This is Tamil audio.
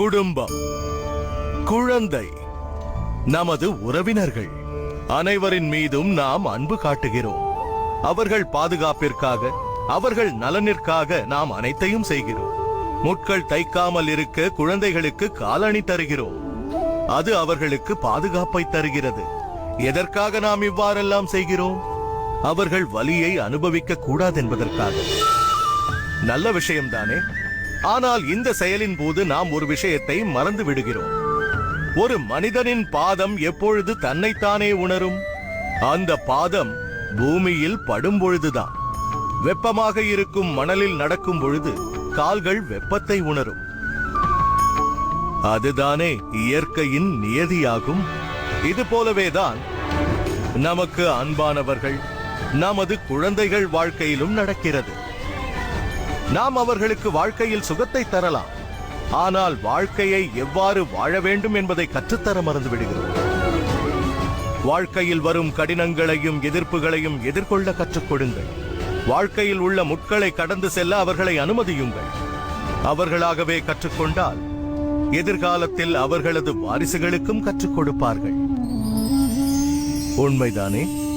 குடும்பம். குழந்தை. நமது உறவினர்கள். அனைவரின் மீதும் நாம் அன்பு காட்டுகிறோம். அவர்கள் பாதுகாப்பிற்காக அவர்கள் நலனிற்காக நாம் அனைத்தையும் செய்கிறோம். முட்கள் தைக்காமல் இருக்க குழந்தைகளுக்கு காலணி தருகிறோம். அது அவர்களுக்கு பாதுகாப்பை தருகிறது. எதற்காக நாம் இவ்வாறெல்லாம் செய்கிறோம்? அவர்கள் வலியை அனுபவிக்க கூடாது என்பதற்காக. நல்ல விஷயம்தானே? ஆனால் இந்த செயலின் போது நாம் ஒரு விஷயத்தை மறந்து விடுகிறோம். ஒரு மனிதனின் பாதம் எப்பொழுது தன்னைத்தானே உணரும்? அந்த பாதம் பூமியில் படும் பொழுதுதான் வெப்பமாக இருக்கும் மணலில் நடக்கும் பொழுது கால்கள் வெப்பத்தை உணரும். அதுதானே இயற்கையின் நியதியாகும். இது போலவேதான் நமக்கு அன்பானவர்கள் நமது குழந்தைகள் வாழ்க்கையிலும் நடக்கிறது. நாம் அவர்களுக்கு வாழ்க்கையில் சுகத்தை தரலாம். ஆனால் வாழ்க்கையை எவ்வாறு வாழ வேண்டும் என்பதை கற்றுத்தர மறந்து விடுகிறோம். வாழ்க்கையில் வரும் கடினங்களையும் எதிர்ப்புகளையும் எதிர்கொள்ள கற்றுக் கொடுங்கள். வாழ்க்கையில் உள்ள முட்களை கடந்து செல்ல அவர்களை அனுமதியுங்கள். அவர்களாகவே கற்றுக்கொண்டால் எதிர்காலத்தில் அவர்களது வாரிசுகளுக்கும் கற்றுக் கொடுப்பார்கள். உண்மைதானே?